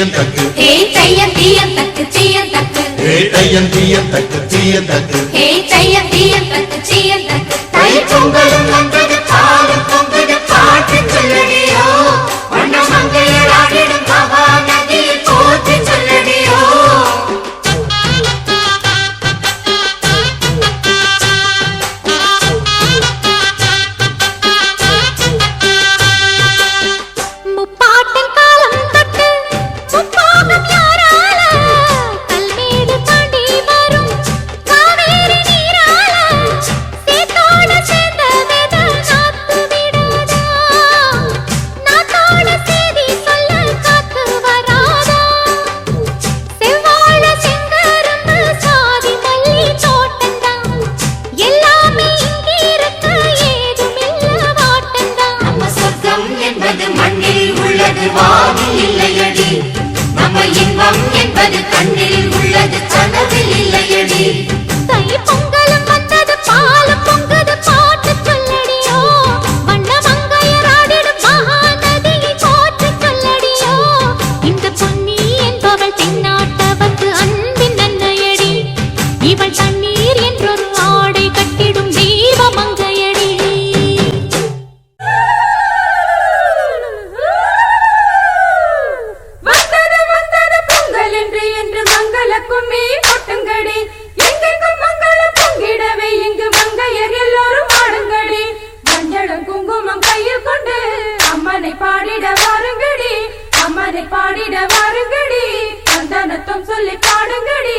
தீயந்தக்கு. ஹே தையன் தீயந்தக்கு தீயந்தக்கு. ஹே தையன் தீயந்தக்கு தீயந்தக்கு. ஹே தை என்பது வாதி இல்லையடி நம்ம இன்பம் என்பது கண்ணே குங்குமம் கையில் கொண்டு அம்மனை பாடிட வாருங்கடி அம்மனை பாடிட வாருங்கடி சந்தனத்தும் சொல்லி பாடுங்கடி.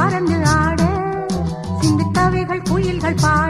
பறந்து ஆட சிந்து கவிகள் குயில்கள் பாட.